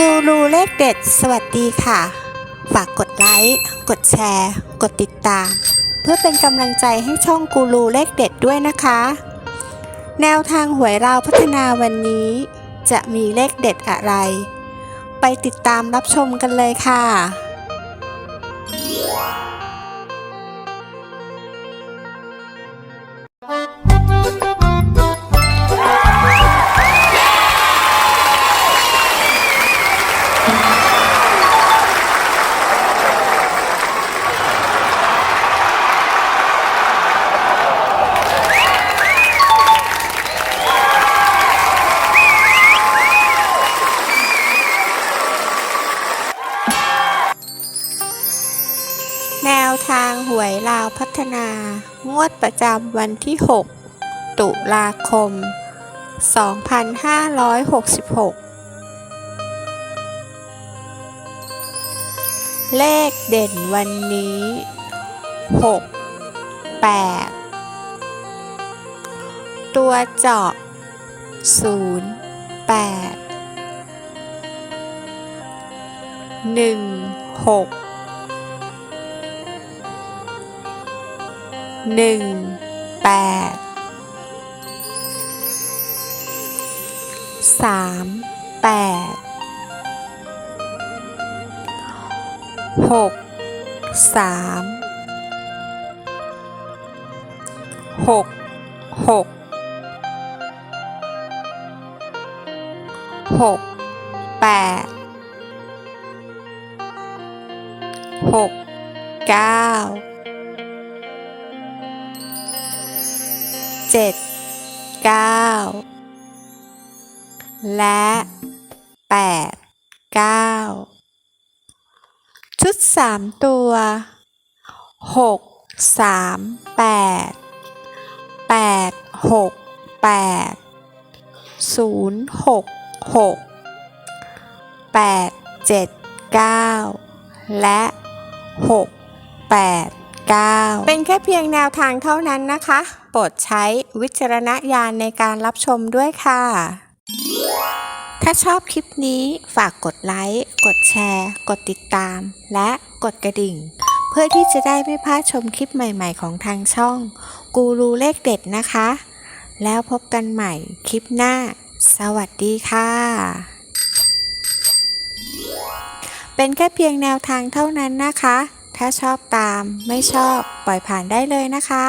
กูรูเลขเด็ด สวัสดีค่ะ ฝากกดไลค์ กดแชร์ กดติดตาม เพื่อเป็นกำลังใจให้ช่องกูรูเลขเด็ดด้วยนะคะ แนวทางหวยราวพัฒนาวันนี้ จะมีเลขเด็ดอะไร ไปติดตามรับชมกันเลยค่ะ แนวทางหวยลาวพัฒนา งวดประจำวันที่ 6 ตุลาคม 2566 เลขเด่นวันนี้ 6 8 ตัวเจาะ 0 8 1 6 หนึ่งแปดสามแปดหกสามหกหกหกแปดหกเก้า เจ็ดเก้าและแปดเก้าชุดสามตัวหกสามแปดแปดหกแปดศูนย์หกหกแปดเจ็ดเก้าและหกแปด9เป็นแค่เพียงแนวทางเท่านั้นนะคะ ปรดใช้วิจารณญาณในการรับชมด้วยค่ะ ถ้าชอบคลิปนี้ฝากกดไลค์ กดแชร์ กดติดตาม และกดกระดิ่ง เพื่อที่จะได้ไม่พลาดชมคลิปใหม่ๆของทางช่อง กูรูเลขเด็ดนะคะ แล้วพบกันใหม่คลิปหน้า สวัสดีค่ะเป็นแค่เพียงแนวทางเท่านั้นนะคะ ถ้าชอบตามไม่ชอบปล่อยผ่านได้เลยนะคะ